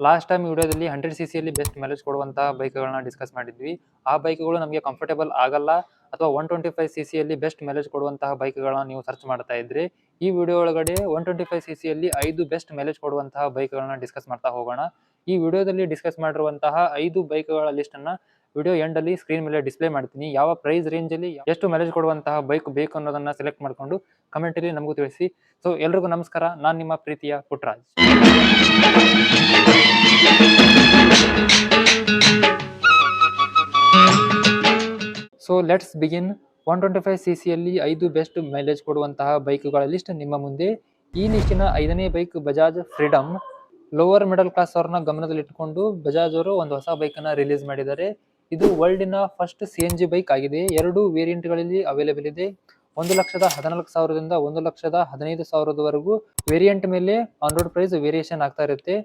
Last time ವಿಡಿಯೋದಲ್ಲಿ hundred C ಸಿಯಲ್ಲಿ best mileage ಕೊಡುವಂತಹ ಬೈಕ್ಗಳನ್ನ ಡಿಸ್ಕಸ್ ಮಾಡಿದ್ವಿ. ಆ ಬೈಕ್ಗಳು ನಮಗೆ ಕಂಫರ್ಟೇಬಲ್ ಆಗಲ್ಲ ಅಥವಾ ಒನ್ ಟ್ವೆಂಟಿ ಫೈವ್ ಸಿ ಸಿಯಲ್ಲಿ ಬೆಸ್ಟ್ ಮೈಲೇಜ್ ಕೊಡುವಂತಹ ಬೈಕ್ಗಳನ್ನ ನೀವು ಸರ್ಚ್ ಮಾಡ್ತಾ ಇದ್ರಿ. ಈ ವಿಡಿಯೋ ಒಳಗಡೆ ಒನ್ ಟ್ವೆಂಟಿ ಫೈವ್ ಸಿ ಸಿಯಲ್ಲಿ ಐದು ಬೆಸ್ಟ್ ಮೈಲೇಜ್ ಕೊಡುವಂತಹ ಬೈಕ್ಗಳನ್ನ ಡಿಸ್ಕಸ್ ಮಾಡ್ತಾ ಹೋಗೋಣ. ಈ ವಿಡಿಯೋದಲ್ಲಿ ಡಿಸ್ಕಸ್ ಮಾಡಿರುವಂತಹ ಐದು ಬೈಕ್ಗಳ ಲಿಸ್ಟ್ ಅನ್ನ ವಿಡಿಯೋ ಎಂಡ್ ಅಲ್ಲಿ ಸ್ಕ್ರೀನ್ ಮೇಲೆ ಡಿಸ್ಪ್ಲೇ ಮಾಡ್ತೀನಿ. ಯಾವ ಪ್ರೈಸ್ ರೇಂಜ್ ಅಲ್ಲಿ ಎಷ್ಟು ಮೈಲೇಜ್ ಕೊಡುವಂತಹ ಬೈಕ್ ಬೇಕು ಅನ್ನೋದನ್ನು ಸೆಲೆಕ್ಟ್ ಮಾಡಿಕೊಂಡು ಕಮೆಂಟಲ್ಲಿ ನಮಗೂ ತಿಳಿಸಿ. ಸೊ ಎಲ್ರಿಗೂ ನಮಸ್ಕಾರ. ನಾನು ನಿಮ್ಮ ಪ್ರೀತಿಯ Putraj. So let's begin one twenty five C ಸಿಯಲ್ಲಿ ಐದು ಬೆಸ್ಟ್ ಮೈಲೇಜ್ ಕೊಡುವಂತಹ ಬೈಕ್ಗಳ ಲಿಸ್ಟ್ ನಿಮ್ಮ ಮುಂದೆ. ಈ ಲಿಸ್ಟಿನ ಐದನೇ bike Bajaj Freedom lower middle class ಅವ್ರನ್ನ ಗಮನದಲ್ಲಿಟ್ಟುಕೊಂಡು ಬಜಾಜ್ ಅವರು ಒಂದು ಹೊಸ ಬೈಕ್ ಅನ್ನ ರಿಲೀಸ್ ಮಾಡಿದ್ದಾರೆ. ಇದು ವರ್ಲ್ಡಿನ first C N G bike ಆಗಿದೆ. ಎರಡು ವೇರಿಯಂಟ್ಗಳಲ್ಲಿ ಅವೈಲೇಬಲ್ ಇದೆ. ಒಂದು ಲಕ್ಷದ ಹದಿನಾಲ್ಕು ಸಾವಿರದಿಂದ ಒಂದು ಲಕ್ಷದ ಹದಿನೈದು ಸಾವಿರದವರೆಗೂ ವೇರಿಯಂಟ್ ಮೇಲೆ ಆನ್ ರೋಡ್ ಪ್ರೈಸ್ ವೇರಿಯೇಷನ್ ಆಗ್ತಾ ಇರುತ್ತೆ.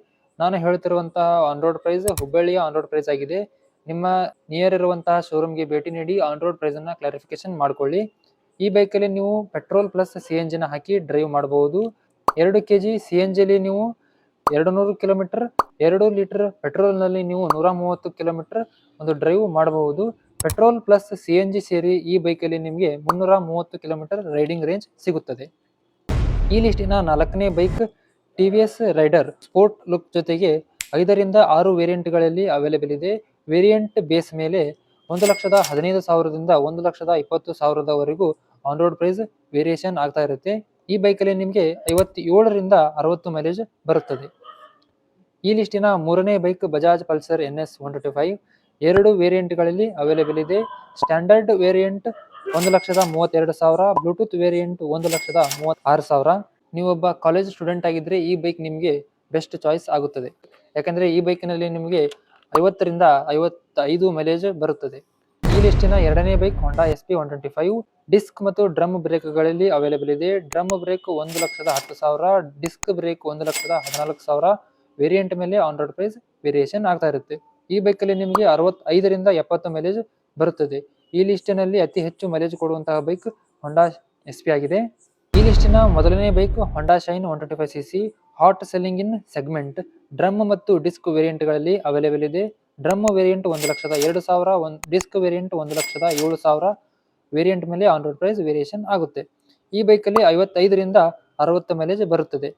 ನಾನು ಹೇಳ್ತಿರುವಂತಹ ಆನ್ ರೋಡ್ ಪ್ರೈಸ್ ಹುಬ್ಬಳ್ಳಿಯ ಆನ್ ರೋಡ್ ಪ್ರೈಸ್ ಆಗಿದೆ. ನಿಮ್ಮ ನಿಯರ್ ಇರುವಂತಹ ಶೋರೂಮ್ಗೆ ಭೇಟಿ ನೀಡಿ ಆನ್ ರೋಡ್ ಪ್ರೈಸ್ ಅನ್ನ ಕ್ಲಾರಿಫಿಕೇಶನ್ ಮಾಡ್ಕೊಳ್ಳಿ. ಈ ಬೈಕಲ್ಲಿ ನೀವು ಪೆಟ್ರೋಲ್ ಪ್ಲಸ್ ಸಿ ಎನ್ ಜಿನ ಹಾಕಿ ಡ್ರೈವ್ ಮಾಡಬಹುದು ಎರಡು ಕೆ ಜಿ ಸಿ ಎನ್ ಜಿಲಿ ನೀವು ಎರಡು ನೂರು ಕಿಲೋಮೀಟರ್ ಎರಡು ಲೀಟರ್ ಪೆಟ್ರೋಲ್ನಲ್ಲಿ ನೀವು ನೂರ ಮೂವತ್ತು ಕಿಲೋಮೀಟರ್ ಒಂದು ಡ್ರೈವ್ ಮಾಡಬಹುದು petrol plus C N G ಸೇರಿ ಈ ಬೈಕಲ್ಲಿ ನಿಮಗೆ ಮುನ್ನೂರ ಮೂವತ್ತು ಕಿಲೋಮೀಟರ್ ರೈಡಿಂಗ್ ರೇಂಜ್ ಸಿಗುತ್ತದೆ. ಈ ಲಿಸ್ಟಿನ ನಾಲ್ಕನೇ bike T V S Raider sport look ಜೊತೆಗೆ ಐದರಿಂದ ಆರು ವೇರಿಯಂಟ್ಗಳಲ್ಲಿ ಅವೈಲೇಬಲ್ ಇದೆ. ವೇರಿಯಂಟ್ ಬೇಸ್ ಮೇಲೆ ಒಂದು ಲಕ್ಷದ ಹದಿನೈದು ಸಾವಿರದಿಂದ ಒಂದು ಲಕ್ಷದ ಇಪ್ಪತ್ತು ಸಾವಿರದವರೆಗೂ ಆನ್ ರೋಡ್ ಪ್ರೈಸ್ ವೇರಿಯೇಷನ್ ಆಗ್ತಾ ಇರುತ್ತೆ. ಈ ಬೈಕಲ್ಲಿ ನಿಮಗೆ ಐವತ್ತೇಳರಿಂದ ಅರವತ್ತು ಮೈಲೇಜ್ ಬರುತ್ತದೆ. ಈ ಲಿಸ್ಟಿನ ಮೂರನೇ bike Bajaj Pulsar N S one twenty five ಎರಡು ವೇರಿಯಂಟ್ಗಳಲ್ಲಿ ಅವೈಲೇಬಲ್ ಇದೆ. ಸ್ಟ್ಯಾಂಡರ್ಡ್ ವೇರಿಯಂಟ್ ಒಂದು ಲಕ್ಷದ ಮೂವತ್ತೆರಡು ಸಾವಿರ ಬ್ಲೂಟೂತ್ ವೇರಿಯಂಟ್ ಒಂದು ಲಕ್ಷದ ಮೂವತ್ತಾರು ಸಾವಿರ. ನೀವೊಬ್ಬ ಕಾಲೇಜ್ ಸ್ಟೂಡೆಂಟ್ ಆಗಿದ್ರೆ ಈ ಬೈಕ್ ನಿಮಗೆ ಬೆಸ್ಟ್ ಚಾಯ್ಸ್ ಆಗುತ್ತದೆ. ಯಾಕಂದ್ರೆ ಈ ಬೈಕಿನಲ್ಲಿ ನಿಮಗೆ ಐವತ್ತರಿಂದ ಐವತ್ತೈದು ಮೈಲೇಜ್ ಬರುತ್ತದೆ. ಈ ಲಿಸ್ಟಿನ ಎರಡನೇ bike Honda S P one twenty five disc ಮತ್ತು ಡ್ರಮ್ ಬ್ರೇಕ್ಗಳಲ್ಲಿ ಅವೈಲೇಬಲ್ ಇದೆ. ಡ್ರಮ್ ಬ್ರೇಕ್ ಒಂದು ಲಕ್ಷದ ಹತ್ತು ಸಾವಿರ ಡಿಸ್ಕ್ ಬ್ರೇಕ್ ಒಂದು ಲಕ್ಷದ ಹದಿನಾಲ್ಕು ಸಾವಿರ ವೇರಿಯಂಟ್ ಮೇಲೆ ಆನ್ ರೋಡ್ ಪ್ರೈಸ್ ವೇರಿಯೇಷನ್ ಆಗ್ತಾ ಇರುತ್ತೆ. ಈ ಬೈಕಲ್ಲಿ ನಿಮಗೆ ಅರವತ್ತೈದರಿಂದ ಎಪ್ಪತ್ತು ಮೈಲೇಜ್ ಬರುತ್ತದೆ. ಈ ಲಿಸ್ಟಿನಲ್ಲಿ ಅತಿ ಹೆಚ್ಚು ಮೈಲೇಜ್ ಕೊಡುವಂತಹ ಬೈಕ್ ಹೊಂಡಾ ಎಸ್ ಪಿ ಆಗಿದೆ. ಈ ಲಿಸ್ಟಿನ ಮೊದಲನೇ bike Honda Shine one twenty five C C hot selling in segment drum ಮತ್ತು ಡಿಸ್ಕ್ ವೇರಿಯಂಟ್ಗಳಲ್ಲಿ ಅವೈಲೇಬಲ್ ಇದೆ. ಡ್ರಮ್ ವೇರಿಯಂಟ್ ಒಂದು ಲಕ್ಷದ ಎರಡು ಸಾವಿರ, ಒಂದು ಡಿಸ್ಕ್ ವೇರಿಯಂಟ್ ಒಂದು ಲಕ್ಷದ ಏಳು ಸಾವಿರ. ವೇರಿಯಂಟ್ ಮೇಲೆ ಆನ್ ರೋಡ್ ಪ್ರೈಸ್ ವೇರಿಯೇಷನ್ ಆಗುತ್ತೆ. ಈ ಬೈಕಲ್ಲಿ ಐವತ್ತೈದರಿಂದ ಅರವತ್ತು ಮೈಲೇಜ್ ಬರುತ್ತದೆ.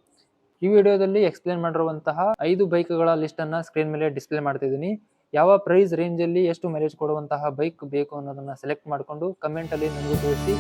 ಈ ವಿಡಿಯೋದಲ್ಲಿ ಎಕ್ಸ್ಪ್ಲೇನ್ ಮಾಡಿರುವಂತಹ ಐದು ಬೈಕ್ಗಳ ಲಿಸ್ಟನ್ನು ಸ್ಕ್ರೀನ್ ಮೇಲೆ ಡಿಸ್ಪ್ಲೇ ಮಾಡ್ತಿದ್ದೀನಿ. ಯಾವ ಪ್ರೈಸ್ ರೇಂಜಲ್ಲಿ ಎಷ್ಟು ಮೈಲೇಜ್ ಕೊಡುವಂತಹ ಬೈಕ್ ಬೇಕು ಅನ್ನೋದನ್ನು ಸೆಲೆಕ್ಟ್ ಮಾಡಿಕೊಂಡು ಕಮೆಂಟಲ್ಲಿ ನನಗೂ ತಿಳಿಸಿ